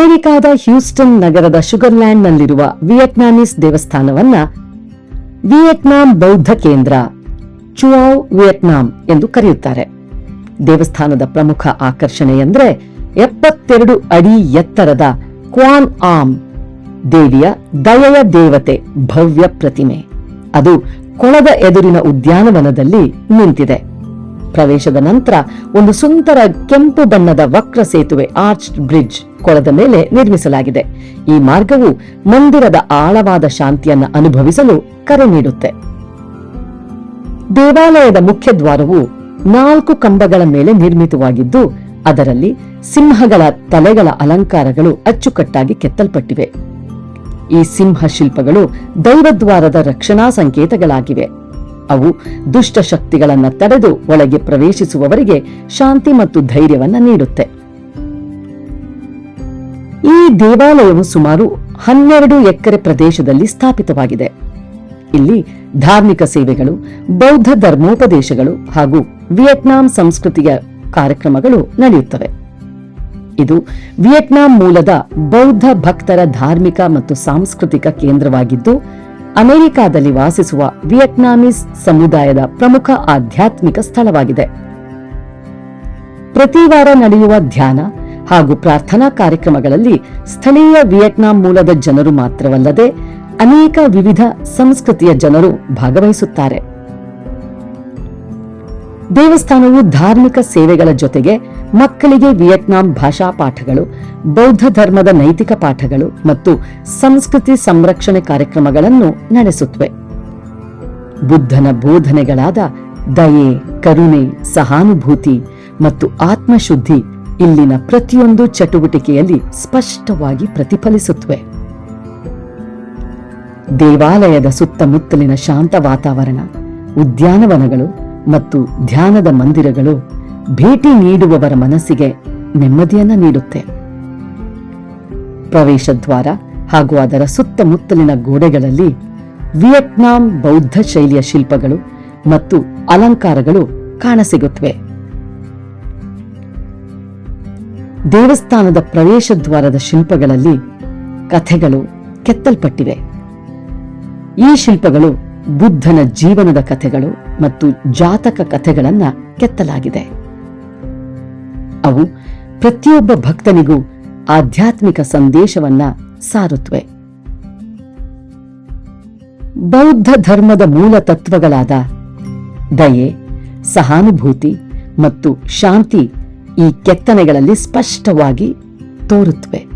ಅಮೆರಿಕಾದ ಹ್ಯೂಸ್ಟನ್ ನಗರದ ಶುಗರ್ಲ್ಯಾಂಡ್ನಲ್ಲಿರುವ Vietnamese ದೇವಸ್ಥಾನವನ್ನ Vietnam ಬೌದ್ಧ ಕೇಂದ್ರ ಚುಆವ್ ವಿಯೆಟ್ನಾಂ ಎಂದು ಕರೆಯುತ್ತಾರೆ. ದೇವಸ್ಥಾನದ ಪ್ರಮುಖ ಆಕರ್ಷಣೆ ಎಂದರೆ ಎಪ್ಪತ್ತೆರಡು ಅಡಿ ಎತ್ತರದ ಕ್ವಾನ್ ಆಮ್, ದೇವಿಯ ದಯೆಯ ದೇವತೆ ಭವ್ಯ ಪ್ರತಿಮೆ. ಅದು ಕೊಳದ ಎದುರಿನ ಉದ್ಯಾನವನದಲ್ಲಿ ನಿಂತಿದೆ. ಪ್ರವೇಶದ ನಂತರ ಒಂದು ಸುಂದರ ಕೆಂಪು ಬಣ್ಣದ ವಕ್ರ ಸೇತುವೆ ಆರ್ಚ್ ಬ್ರಿಡ್ಜ್ ಕೊಳದ ಮೇಲೆ ನಿರ್ಮಿಸಲಾಗಿದೆ. ಈ ಮಾರ್ಗವು ಮಂದಿರದ ಆಳವಾದ ಶಾಂತಿಯನ್ನ ಅನುಭವಿಸಲು ಕರೆ ನೀಡುತ್ತೆ. ದೇವಾಲಯದ ಮುಖ್ಯ ದ್ವಾರವು ನಾಲ್ಕು ಕಂಬಗಳ ಮೇಲೆ ನಿರ್ಮಿತವಾಗಿದ್ದು, ಅದರಲ್ಲಿ ಸಿಂಹಗಳ ತಲೆಗಳ ಅಲಂಕಾರಗಳು ಅಚ್ಚುಕಟ್ಟಾಗಿ ಕೆತ್ತಲ್ಪಟ್ಟಿವೆ. ಈ ಸಿಂಹ ಶಿಲ್ಪಗಳು ದೈವದ್ವಾರದ ರಕ್ಷಣಾ ಸಂಕೇತಗಳಾಗಿವೆ. ಅವು ದುಷ್ಟ ಶಕ್ತಿಗಳನ್ನು ತಡೆದು ಒಳಗೆ ಪ್ರವೇಶಿಸುವವರಿಗೆ ಶಾಂತಿ ಮತ್ತು ಧೈರ್ಯವನ್ನು ನೀಡುತ್ತೆ. ದೇವಾಲಯವು ಸುಮಾರು ಹನ್ನೆರಡು ಎಕರೆ ಪ್ರದೇಶದಲ್ಲಿ ಸ್ಥಾಪಿತವಾಗಿದೆ. ಇಲ್ಲಿ ಧಾರ್ಮಿಕ ಸೇವೆಗಳು, ಬೌದ್ಧ ಧರ್ಮೋಪದೇಶಗಳು ಹಾಗೂ ವಿಯೆಟ್ನಾಂ ಸಂಸ್ಕೃತಿಯ ಕಾರ್ಯಕ್ರಮಗಳು ನಡೆಯುತ್ತವೆ. ಇದು ವಿಯೆಟ್ನಾಂ ಮೂಲದ ಬೌದ್ಧ ಭಕ್ತರ ಧಾರ್ಮಿಕ ಮತ್ತು ಸಾಂಸ್ಕೃತಿಕ ಕೇಂದ್ರವಾಗಿದ್ದು, ಅಮೆರಿಕಾದಲ್ಲಿ ವಾಸಿಸುವ ವಿಯೆಟ್ನಾಮೀಸ್ ಸಮುದಾಯದ ಪ್ರಮುಖ ಆಧ್ಯಾತ್ಮಿಕ ಸ್ಥಳವಾಗಿದೆ. ಪ್ರತಿವಾರ ನಡೆಯುವ ಧ್ಯಾನ ಹಾಗೂ ಪ್ರಾರ್ಥನಾ ಕಾರ್ಯಕ್ರಮಗಳಲ್ಲಿ ಸ್ಥಳೀಯ ವಿಯೆಟ್ನಾಂ ಮೂಲದ ಜನರು ಮಾತ್ರವಲ್ಲದೆ ಅನೇಕ ವಿವಿಧ ಸಂಸ್ಕೃತಿಯ ಜನರು ಭಾಗವಹಿಸುತ್ತಾರೆ. ದೇವಸ್ಥಾನವು ಧಾರ್ಮಿಕ ಸೇವೆಗಳ ಜೊತೆಗೆ ಮಕ್ಕಳಿಗೆ ವಿಯೆಟ್ನಾಂ ಭಾಷಾ ಪಾಠಗಳು, ಬೌದ್ಧ ಧರ್ಮದ ನೈತಿಕ ಪಾಠಗಳು ಮತ್ತು ಸಂಸ್ಕೃತಿ ಸಂರಕ್ಷಣೆ ಕಾರ್ಯಕ್ರಮಗಳನ್ನು ನಡೆಸುತ್ತವೆ ಬುದ್ಧನ ಬೋಧನೆಗಳಾದ ದಯೆ, ಕರುಣೆ, ಸಹಾನುಭೂತಿ ಮತ್ತು ಆತ್ಮಶುದ್ಧಿ ಇಲ್ಲಿನ ಪ್ರತಿಯೊಂದು ಚಟುವಟಿಕೆಯಲ್ಲಿ ಸ್ಪಷ್ಟವಾಗಿ ಪ್ರತಿಫಲಿಸುತ್ತವೆ. ದೇವಾಲಯದ ಸುತ್ತಮುತ್ತಲಿನ ಶಾಂತ ವಾತಾವರಣ, ಉದ್ಯಾನವನಗಳು ಮತ್ತು ಧ್ಯಾನದ ಮಂದಿರಗಳು ಭೇಟಿ ನೀಡುವವರ ಮನಸ್ಸಿಗೆ ನೆಮ್ಮದಿಯನ್ನ ನೀಡುತ್ತೆ. ಪ್ರವೇಶ ದ್ವಾರ ಹಾಗೂ ಅದರ ಸುತ್ತಮುತ್ತಲಿನ ಗೋಡೆಗಳಲ್ಲಿ ವಿಯೆಟ್ನಾಂ ಬೌದ್ಧ ಶೈಲಿಯ ಶಿಲ್ಪಗಳು ಮತ್ತು ಅಲಂಕಾರಗಳು ಕಾಣಸಿಗುತ್ತವೆ. ದೇವಸ್ಥಾನದ ಪ್ರವೇಶ ದ್ವಾರದ ಶಿಲ್ಪಗಳಲ್ಲಿ ಕಥೆಗಳು ಕೆತ್ತಲ್ಪಟ್ಟಿವೆ. ಈ ಶಿಲ್ಪಗಳು ಬುದ್ಧನ ಜೀವನದ ಕಥೆಗಳು ಮತ್ತು ಜಾತಕ ಕಥೆಗಳನ್ನ ಕೆತ್ತಲಾಗಿದೆ. ಅವು ಪ್ರತಿಯೊಬ್ಬ ಭಕ್ತನಿಗೂ ಆಧ್ಯಾತ್ಮಿಕ ಸಂದೇಶವನ್ನ ಸಾರುತ್ತವೆ ಬೌದ್ಧ ಧರ್ಮದ ಮೂಲ ತತ್ವಗಳಾದ ದಯೆ, ಸಹಾನುಭೂತಿ ಮತ್ತು ಶಾಂತಿ ಈ ಕೆತ್ತನೆಗಳಲ್ಲಿ ಸ್ಪಷ್ಟವಾಗಿ ತೋರುತ್ತವೆ.